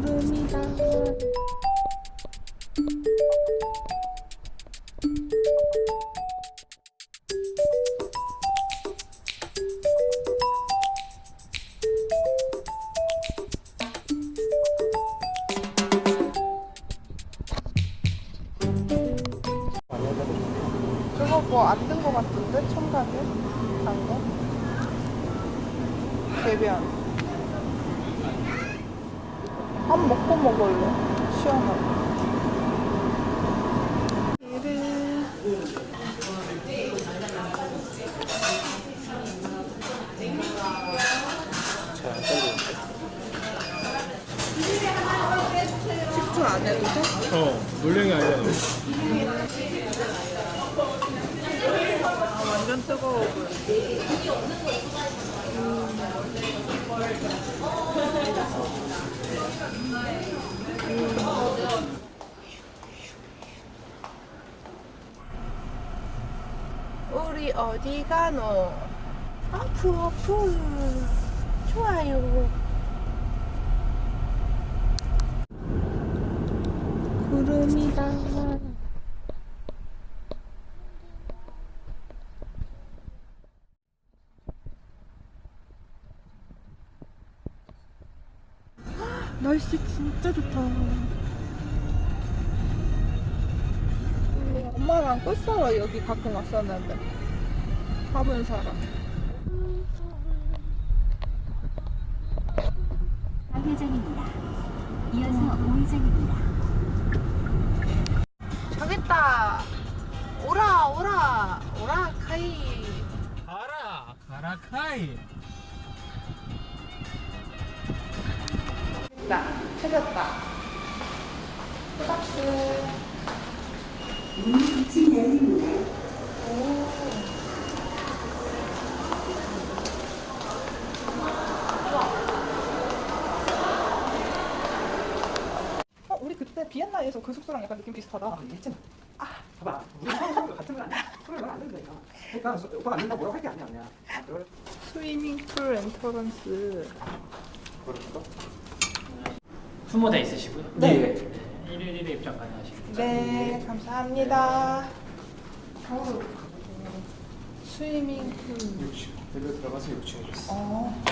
구름이다. 그거 뭐 안 든 거 같은데? 첨가게? 단 거? 대변. 밥 먹고 먹을래. 시원하게. 이를 잘안 잘리는데? 식초 안 해도 돼? 어, 물량이 아니잖아. 아, 완전 뜨거워 보여. 우리 어디 가노? 아프 아프 좋아요. 구름이다 날씨 진짜 좋다. 엄마랑 끝살아 여기 가끔 왔었는데 가본 사람. 방회장입니다. 이어서 우회장입니다. 저기 있다. 오라 오라 오라 카이. 가라! 가라, 카이! 있다. 찾았다. 박스. 어, 우리 그때 비엔나에서 그 숙소랑 약간 느낌 비슷하다. 했잖아. 아, 봐봐. 우리 성도 같은 아니야. 안 된다니까. 그러니까 소- 오빠가 안 된다 뭐라고 할 게 아니야, 아니야. 아, 스위밍풀 엔터런스. 그럴까? 후모대 있으시고요. 네. 일일 1회 입장 가능하십니다. 네, 감사합니다. 스위밍 풀. 6층. 여기로 들어가서 6층에 있어. 어,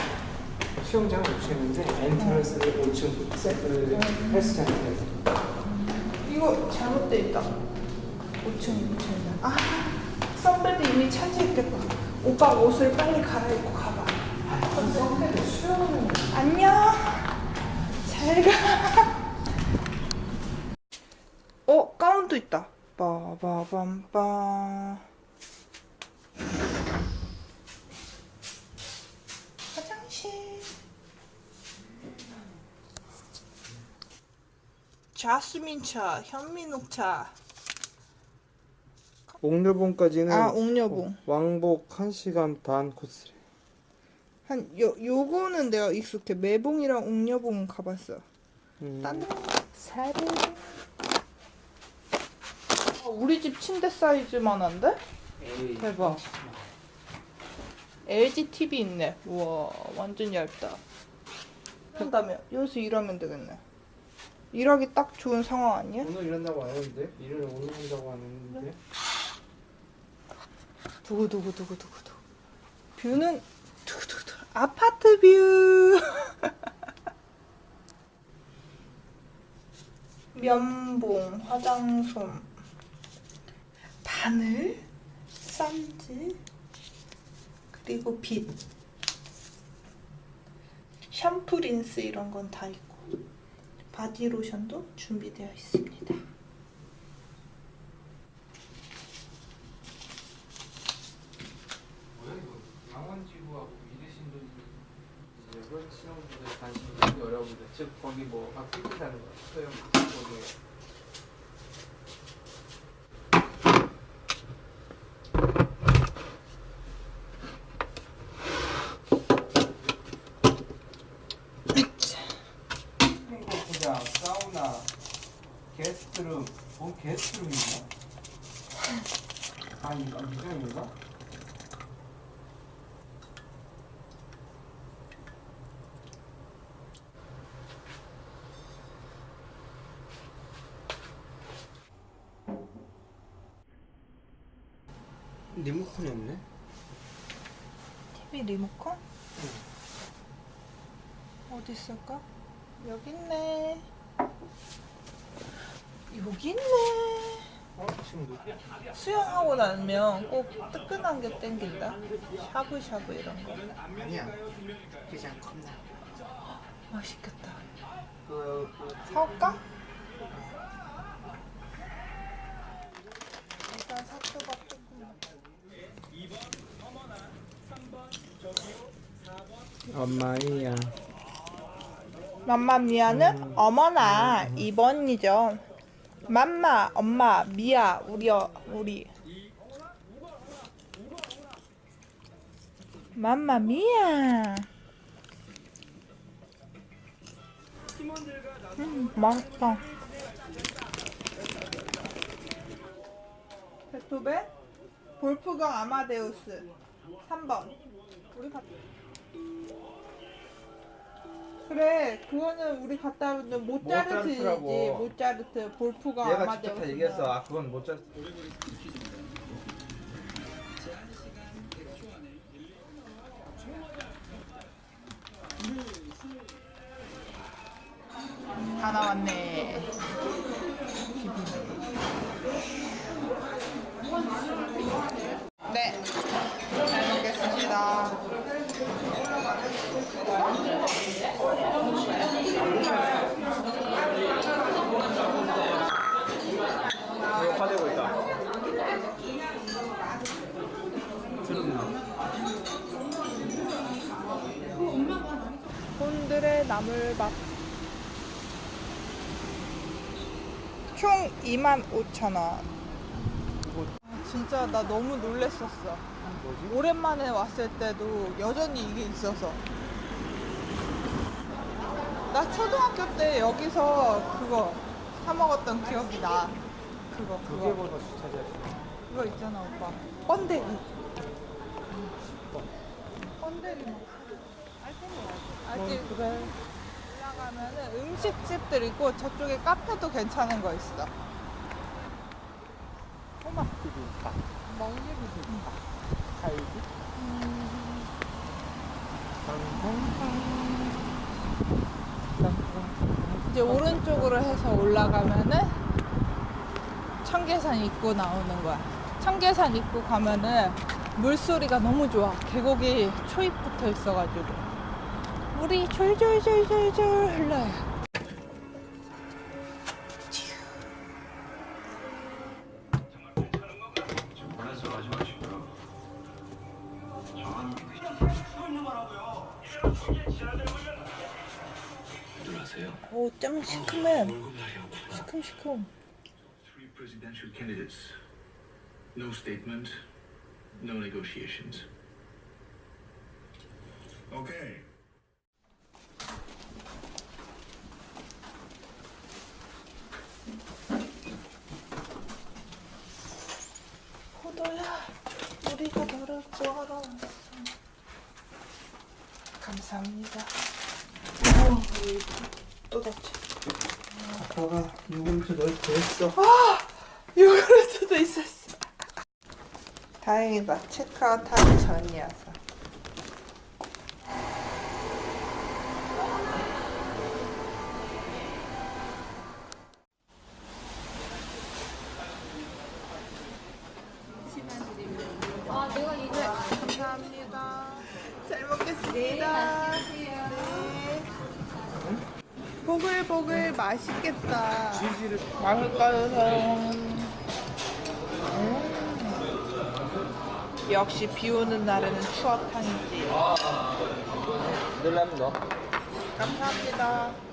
수영장은 6층인데 엔트런스는 5층 세트 헬스장인데. 이거 잘못돼 있다. 5층, 6층이다. 아, 선배도 이미 차지했겠다. 오빠 옷을 빨리 갈아입고 가봐. 선배도 수영은 안녕. 잘 가. 어, 가운도 있다. 화장실. 자스민차, 현민녹차. 옥녀봉까지는 아, 옥녀봉. 왕복 1시간 반 코스래. 한, 요, 요거는 내가 익숙해. 매봉이랑 옥녀봉은 가봤어. 음. 딴. 어, 우리 집 침대 사이즈만 한데? 대박. LG TV 있네. 우와, 완전 얇다. 그다음에 여기서 일하면 되겠네. 일하기 딱 좋은 상황 아니야? 오늘 일한다고 안 했는데? 일을 오늘 한다고 안 했는데? 두구 두구 두구 두구두. 뷰는 두구 두구두. 아파트 뷰. 면봉, 화장솜, 바늘, 쌈지, 그리고 빗, 샴푸, 린스 이런 건 다 있고 바디로션도 준비되어 있습니다. 즉 거기 뭐 학교다는 거야. 소형 거기에 캠핑장, 사우나, 게스트룸. 뭔 게스트룸이 있나? 아니, 이거 미장인가? 리모컨이 없네. TV 리모컨? 응. 어디 있을까? 여기 있네. 여기 있네. 어 수영하고 나면 꼭 뜨끈한 게 땡긴다. 샤브샤브 이런 거. 아니야. 그냥 컵나. 맛있겠다. 그, 그 사올까? 일단 사또가 조금. 엄마이야. 맘마 미아는 어머나 2번이죠. 맘마 엄마 미아 우리 어, 우리. 맘마 미아. 음 맛있다. 베토벤 볼프강 아마데우스. 3번. 우리 갔 그래 그거는 우리 갔다 오는 모차르트라고. 모차르트 볼프강 얘가 아마데우스 직접 다 얘기했어. 아 그건 못 잘. 다 나왔네. 네, 잘 먹겠습니다. 이거 파되고 있다. 곤드레 나물밥 총 25,000원. 진짜 나 너무 놀랬었어. 오랜만에 왔을 때도 여전히 이게 있어서. 나 초등학교 때 여기서 그거 사 먹었던 기억이 나. 그거 그거. 번호 찾아야지. 그거 있잖아 오빠. 번데기. 번데기 막 아직 그래. 올라가면은 음식집들 있고 저쪽에 카페도 괜찮은 거 있어 어머 비빔밥. 먹는 비빔밥 갈비. 이제 오른쪽으로 해서 올라가면은 청계산 입구 나오는 거야. 청계산 입구 가면은 물소리가 너무 좋아. 계곡이 초입 붙어 있어가지고. 물이 졸졸졸졸졸 흘러요. 오, 짱 시큼해. 시큼 시큼. Three presidential candidates. No statement, no negotiations. Okay. 우리가 너를 구하러 왔어. 감사합니다. 오, 또 닫혀. 아빠가 요구르트 널 구했어. 요구르트도 있었어. 다행이다. 체크아웃 하기 전이어서. 보글보글 맛있겠다. 맛을까요, 사용? 음. 역시 비 오는 날에는 추어탕이지. 늘라면 넣어. 감사합니다.